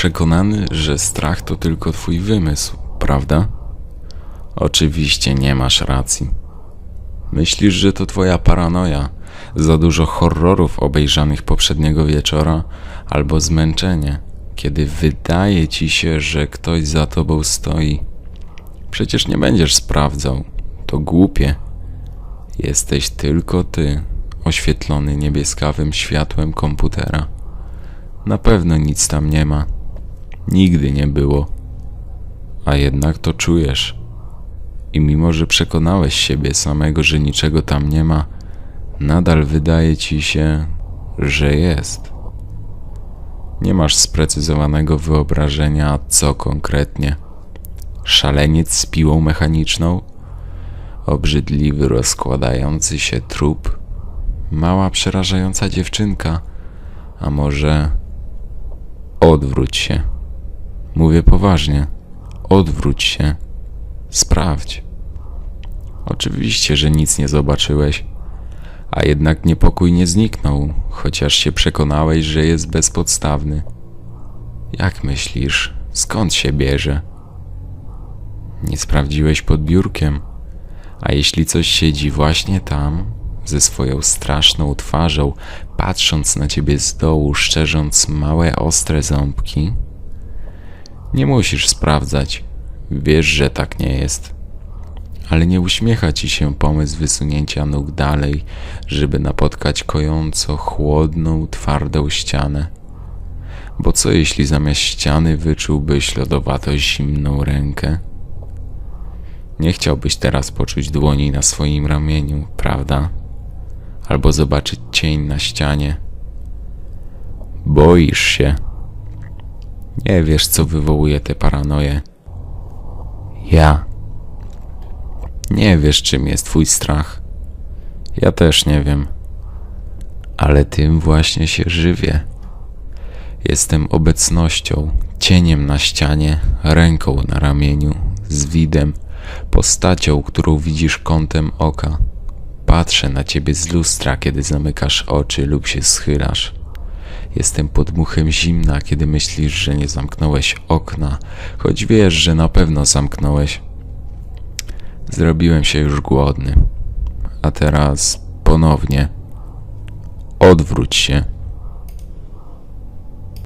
przekonany, że strach to tylko twój wymysł, prawda? Oczywiście nie masz racji. Myślisz, że to twoja paranoja, za dużo horrorów obejrzanych poprzedniego wieczora, albo zmęczenie, kiedy wydaje ci się, że ktoś za tobą stoi. Przecież nie będziesz sprawdzał. To głupie. Jesteś tylko ty, oświetlony niebieskawym światłem komputera. Na pewno nic tam nie ma. Nigdy nie było. A jednak to czujesz. I mimo, że przekonałeś siebie samego, że niczego tam nie ma, nadal wydaje ci się, że jest. Nie masz sprecyzowanego wyobrażenia, co konkretnie. Szaleniec z piłą mechaniczną? Obrzydliwy, rozkładający się trup? Mała, przerażająca dziewczynka? A może odwróć się? Mówię poważnie. Odwróć się. Sprawdź. Oczywiście, że nic nie zobaczyłeś, a jednak niepokój nie zniknął, chociaż się przekonałeś, że jest bezpodstawny. Jak myślisz, skąd się bierze? Nie sprawdziłeś pod biurkiem, a jeśli coś siedzi właśnie tam, ze swoją straszną twarzą, patrząc na ciebie z dołu, szczerząc małe, ostre ząbki, nie musisz sprawdzać. Wiesz, że tak nie jest. Ale nie uśmiecha ci się pomysł wysunięcia nóg dalej, żeby napotkać kojąco chłodną, twardą ścianę. Bo co jeśli zamiast ściany wyczułbyś lodowato zimną rękę? Nie chciałbyś teraz poczuć dłoni na swoim ramieniu, prawda? Albo zobaczyć cień na ścianie. Boisz się. Nie wiesz, co wywołuje tę paranoję. Ja. Nie wiesz, czym jest twój strach. Ja też nie wiem. Ale tym właśnie się żywię. Jestem obecnością, cieniem na ścianie, ręką na ramieniu, z widem, postacią, którą widzisz kątem oka. Patrzę na ciebie z lustra, kiedy zamykasz oczy lub się schylasz. Jestem podmuchem zimna, kiedy myślisz, że nie zamknąłeś okna, choć wiesz, że na pewno zamknąłeś. Zrobiłem się już głodny. A teraz ponownie. Odwróć się.